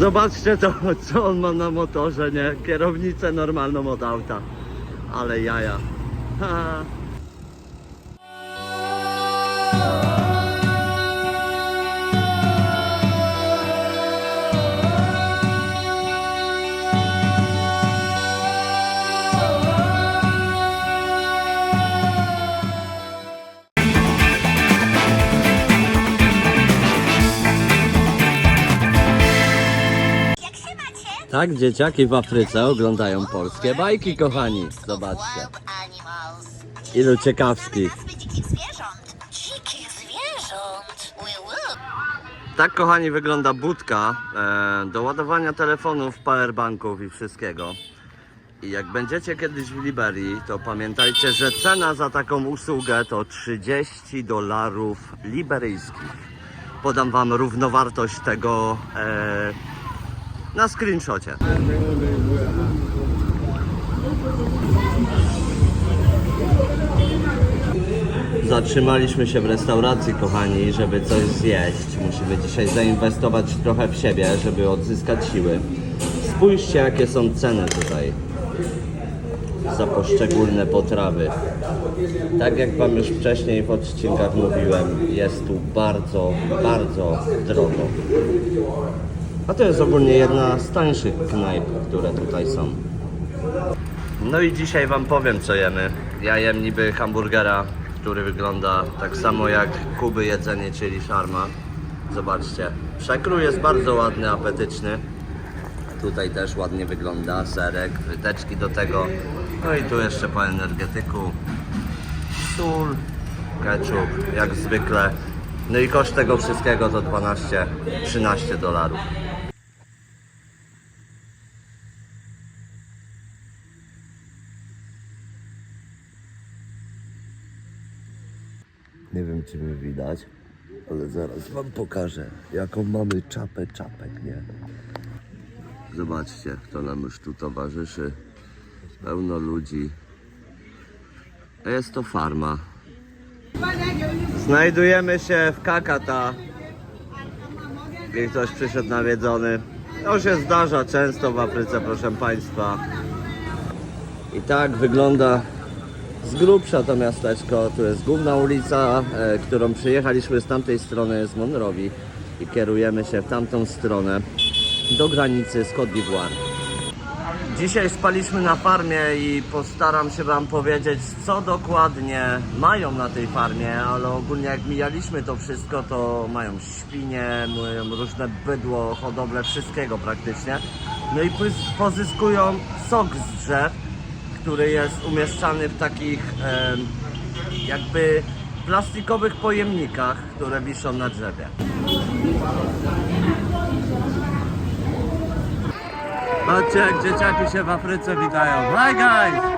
Zobaczcie to, co on ma na motorze, nie? Kierownicę normalną od auta. Ale jaja. Ha. Tak, dzieciaki w Afryce oglądają polskie bajki, kochani. Zobaczcie. Ilu ciekawskich. Tak, kochani, wygląda budka e, do ładowania telefonów, powerbanków i wszystkiego. I jak będziecie kiedyś w Liberii, to pamiętajcie, że cena za taką usługę to 30 dolarów liberyjskich. Podam Wam równowartość tego e, na screenshocie. Zatrzymaliśmy się w restauracji, kochani, żeby coś zjeść. Musimy dzisiaj zainwestować trochę w siebie, żeby odzyskać siły. Spójrzcie, jakie są ceny tutaj za poszczególne potrawy. Tak jak Wam już wcześniej w odcinkach mówiłem, jest tu bardzo, bardzo drogo. A to jest ogólnie jedna z tańszych knajp, które tutaj są. No i dzisiaj Wam powiem, co jemy. Ja jem niby hamburgera, który wygląda tak samo jak Kuby jedzenie, czyli szarma. Zobaczcie. Przekrój jest bardzo ładny, apetyczny. Tutaj też ładnie wygląda serek, fryteczki do tego. No i tu jeszcze po energetyku sól, ketchup, jak zwykle. No i koszt tego wszystkiego to 12-13 dolarów. Mnie widać, ale zaraz wam pokażę, jaką mamy czapę czapek, nie? Zobaczcie, kto nam już tu towarzyszy. Pełno ludzi. A Jest to farma. Znajdujemy się w Kakata. I ktoś przyszedł nawiedzony. To się zdarza często w Afryce, proszę Państwa. I tak wygląda z grubsza to miasteczko. Tu jest główna ulica, e, którą przyjechaliśmy z tamtej strony z Monrowi i kierujemy się w tamtą stronę do granicy z Côte d'Ivoire. Dzisiaj spaliśmy na farmie i postaram się Wam powiedzieć, co dokładnie mają na tej farmie, ale ogólnie jak mijaliśmy to wszystko, to mają świnie, mają różne bydło, hodowlę, wszystkiego praktycznie. No i pozyskują sok z drzew, który jest umieszczany w takich em, jakby plastikowych pojemnikach, które wiszą na drzewie. Patrzcie, jak dzieciaki się w Afryce witają. Hi guys!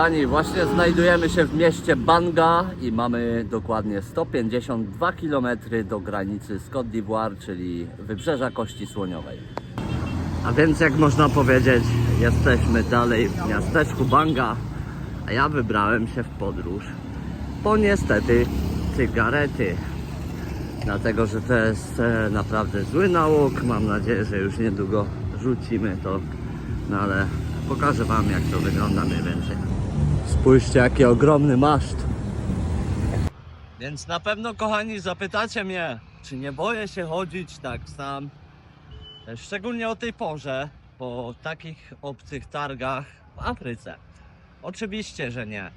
Kochani, właśnie znajdujemy się w mieście Banga i mamy dokładnie 152 km do granicy z Côte d'Ivoire, czyli wybrzeża Kości Słoniowej. A więc jak można powiedzieć, jesteśmy dalej w miasteczku Banga, a ja wybrałem się w podróż po niestety cygarety. Dlatego, że to jest e, naprawdę zły nauk. Mam nadzieję, że już niedługo rzucimy to. No ale pokażę Wam, jak to wygląda mniej więcej. Spójrzcie, jaki ogromny maszt. Więc na pewno, kochani, zapytacie mnie, czy nie boję się chodzić tak sam, e, szczególnie o tej porze, po takich obcych targach w Afryce. Oczywiście, że nie.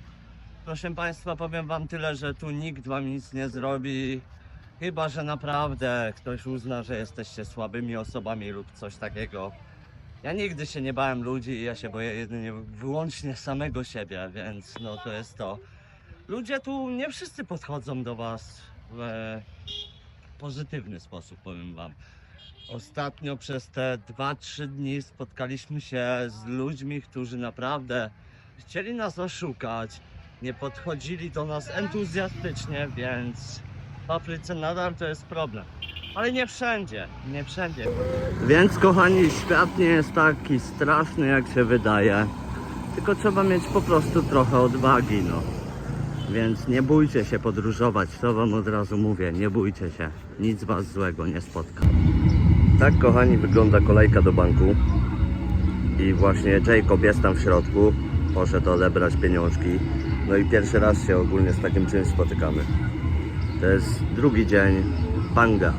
Proszę Państwa, powiem Wam tyle, że tu nikt Wam nic nie zrobi. Chyba, że naprawdę ktoś uzna, że jesteście słabymi osobami lub coś takiego. Ja nigdy się nie bałem ludzi, ja się boję jedynie wyłącznie samego siebie, więc no to jest to. Ludzie tu nie wszyscy podchodzą do Was w e, pozytywny sposób, powiem Wam. Ostatnio przez te 2-3 dni spotkaliśmy się z ludźmi, którzy naprawdę chcieli nas oszukać, nie podchodzili do nas entuzjastycznie, więc w Afryce nadal to jest problem. Ale nie wszędzie, nie wszędzie. Więc kochani, świat nie jest taki straszny jak się wydaje. Tylko trzeba mieć po prostu trochę odwagi, no. Więc nie bójcie się podróżować, to wam od razu mówię, nie bójcie się. Nic was złego nie spotka. Tak kochani wygląda kolejka do banku. I właśnie Jacob jest tam w środku. Poszedł odebrać pieniążki. No i pierwszy raz się ogólnie z takim czymś spotykamy. To jest drugi dzień Banga.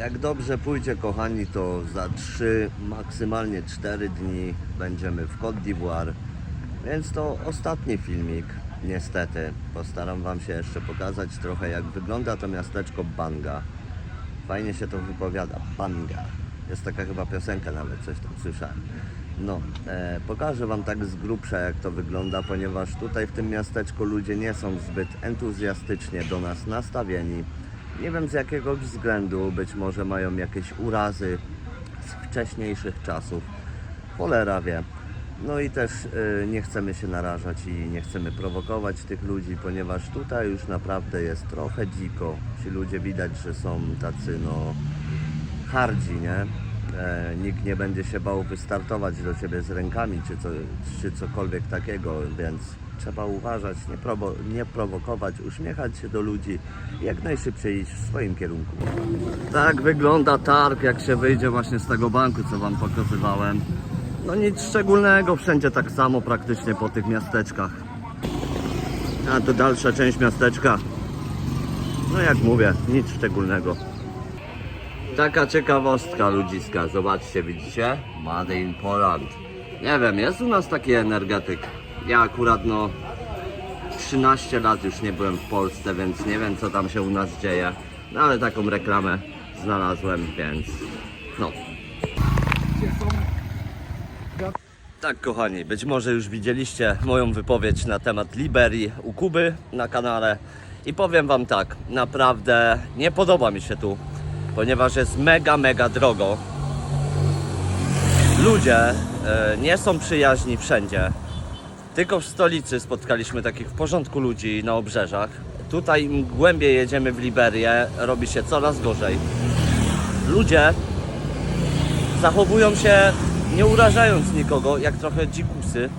Jak dobrze pójdzie, kochani, to za 3, maksymalnie 4 dni będziemy w Côte d'Ivoire. Więc to ostatni filmik, niestety. Postaram Wam się jeszcze pokazać trochę, jak wygląda to miasteczko Banga. Fajnie się to wypowiada, Banga. Jest taka chyba piosenka nawet, coś tam słyszałem. No, e, pokażę Wam tak z grubsza jak to wygląda, ponieważ tutaj w tym miasteczku ludzie nie są zbyt entuzjastycznie do nas nastawieni. Nie wiem z jakiego względu, być może mają jakieś urazy z wcześniejszych czasów. Cholera wie. No i też y, nie chcemy się narażać i nie chcemy prowokować tych ludzi, ponieważ tutaj już naprawdę jest trochę dziko. Ci ludzie widać, że są tacy no hardzi, nie? E, nikt nie będzie się bał wystartować do ciebie z rękami czy, co, czy cokolwiek takiego, więc trzeba uważać, nie, prowo- nie prowokować, uśmiechać się do ludzi i jak najszybciej iść w swoim kierunku. Tak wygląda targ, jak się wyjdzie właśnie z tego banku, co Wam pokazywałem. No nic szczególnego, wszędzie tak samo praktycznie po tych miasteczkach. A to dalsza część miasteczka. No jak mówię, nic szczególnego. Taka ciekawostka ludziska, zobaczcie, widzicie? Made in Poland. Nie wiem, jest u nas taki energetyk. Ja akurat no 13 lat już nie byłem w Polsce, więc nie wiem co tam się u nas dzieje. No ale taką reklamę znalazłem, więc no. Tak kochani, być może już widzieliście moją wypowiedź na temat Liberii u Kuby na kanale i powiem wam tak, naprawdę nie podoba mi się tu, ponieważ jest mega, mega drogo. Ludzie e, nie są przyjaźni wszędzie. Tylko w stolicy spotkaliśmy takich w porządku ludzi na obrzeżach. Tutaj im głębiej jedziemy w Liberię, robi się coraz gorzej. Ludzie zachowują się nie urażając nikogo, jak trochę dzikusy.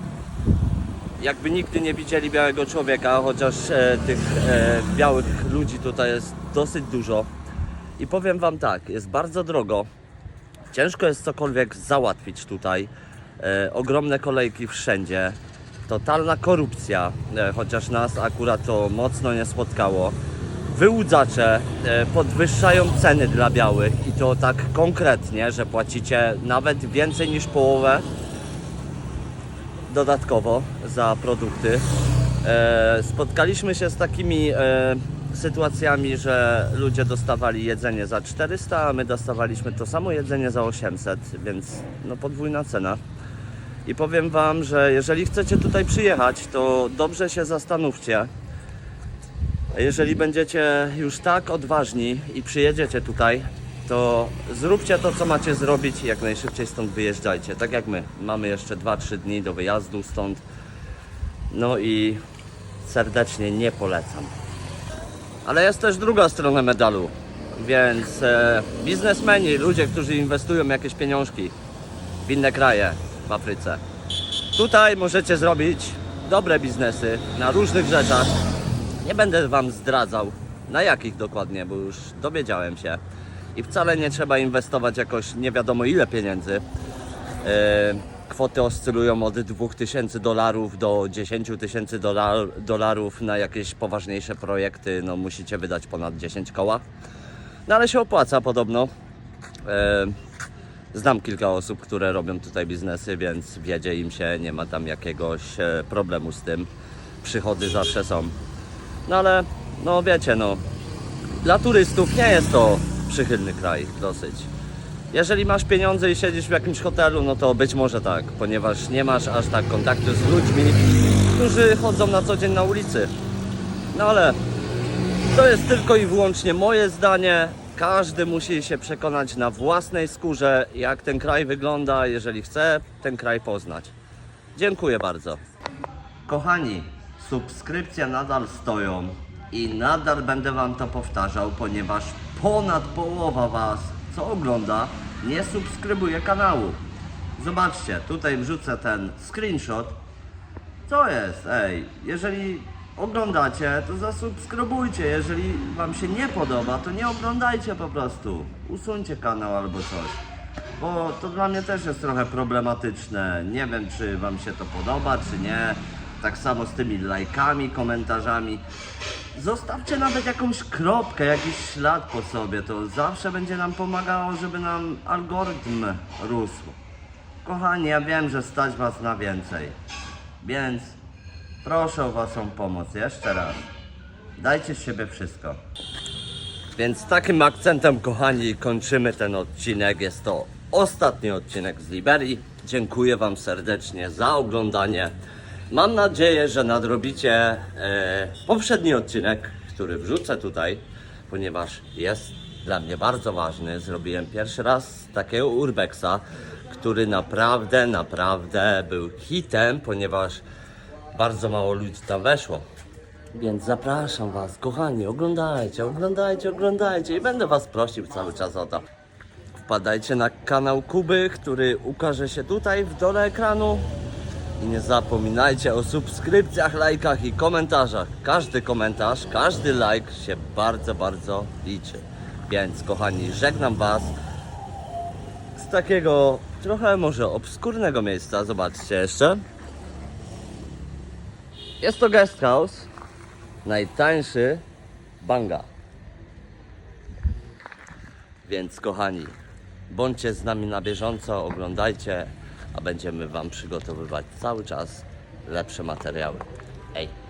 Jakby nigdy nie widzieli białego człowieka, chociaż e, tych e, białych ludzi tutaj jest dosyć dużo. I powiem Wam tak, jest bardzo drogo. Ciężko jest cokolwiek załatwić tutaj. E, ogromne kolejki wszędzie. Totalna korupcja, e, chociaż nas akurat to mocno nie spotkało. Wyłudzacze e, podwyższają ceny dla białych i to tak konkretnie, że płacicie nawet więcej niż połowę dodatkowo za produkty. E, spotkaliśmy się z takimi sytuacjami, że ludzie dostawali jedzenie za 400, a my dostawaliśmy to samo jedzenie za 800, więc no podwójna cena. I powiem Wam, że jeżeli chcecie tutaj przyjechać, to dobrze się zastanówcie. Jeżeli będziecie już tak odważni i przyjedziecie tutaj, to zróbcie to, co macie zrobić i jak najszybciej stąd wyjeżdżajcie. Tak jak my. Mamy jeszcze 2-3 dni do wyjazdu stąd. No i serdecznie nie polecam. Ale jest też druga strona medalu. Więc e, biznesmeni, ludzie, którzy inwestują jakieś pieniążki w inne kraje w Afryce. Tutaj możecie zrobić dobre biznesy na różnych rzeczach. Nie będę Wam zdradzał na jakich dokładnie, bo już dowiedziałem się. I wcale nie trzeba inwestować jakoś nie wiadomo ile pieniędzy. E, Kwoty oscylują od 2000 dolarów do 10 tysięcy dolar, dolarów na jakieś poważniejsze projekty. No musicie wydać ponad 10 koła. No ale się opłaca podobno. E, Znam kilka osób, które robią tutaj biznesy, więc wiedzie im się, nie ma tam jakiegoś e, problemu z tym. Przychody zawsze są. No ale, no wiecie, no, dla turystów nie jest to przychylny kraj dosyć. Jeżeli masz pieniądze i siedzisz w jakimś hotelu, no to być może tak, ponieważ nie masz aż tak kontaktu z ludźmi, którzy chodzą na co dzień na ulicy. No ale to jest tylko i wyłącznie moje zdanie. Każdy musi się przekonać na własnej skórze, jak ten kraj wygląda, jeżeli chce ten kraj poznać. Dziękuję bardzo. Kochani, subskrypcje nadal stoją i nadal będę Wam to powtarzał, ponieważ ponad połowa Was, co ogląda, nie subskrybuje kanału. Zobaczcie, tutaj wrzucę ten screenshot. Co jest? Ej, jeżeli oglądacie, to zasubskrybujcie. Jeżeli Wam się nie podoba, to nie oglądajcie po prostu. Usuńcie kanał albo coś. Bo to dla mnie też jest trochę problematyczne. Nie wiem, czy Wam się to podoba, czy nie. Tak samo z tymi lajkami, komentarzami. Zostawcie nawet jakąś kropkę, jakiś ślad po sobie. To zawsze będzie nam pomagało, żeby nam algorytm rósł. Kochani, ja wiem, że stać Was na więcej. Więc proszę o Waszą pomoc jeszcze raz. Dajcie z siebie wszystko. Więc takim akcentem, kochani, kończymy ten odcinek. Jest to ostatni odcinek z Liberii. Dziękuję Wam serdecznie za oglądanie. Mam nadzieję, że nadrobicie e, poprzedni odcinek, który wrzucę tutaj, ponieważ jest dla mnie bardzo ważny. Zrobiłem pierwszy raz takiego urbexa, który naprawdę, naprawdę był hitem, ponieważ bardzo mało ludzi tam weszło. Więc zapraszam Was, kochani, oglądajcie, oglądajcie, oglądajcie i będę Was prosił cały czas o to. Wpadajcie na kanał Kuby, który ukaże się tutaj w dole ekranu. I nie zapominajcie o subskrypcjach, lajkach i komentarzach. Każdy komentarz, każdy like się bardzo, bardzo liczy. Więc kochani, żegnam Was z takiego trochę może obskurnego miejsca. Zobaczcie jeszcze. Jest to guest house. Najtańszy Banga. Więc kochani, bądźcie z nami na bieżąco, oglądajcie, a będziemy Wam przygotowywać cały czas lepsze materiały. Ej!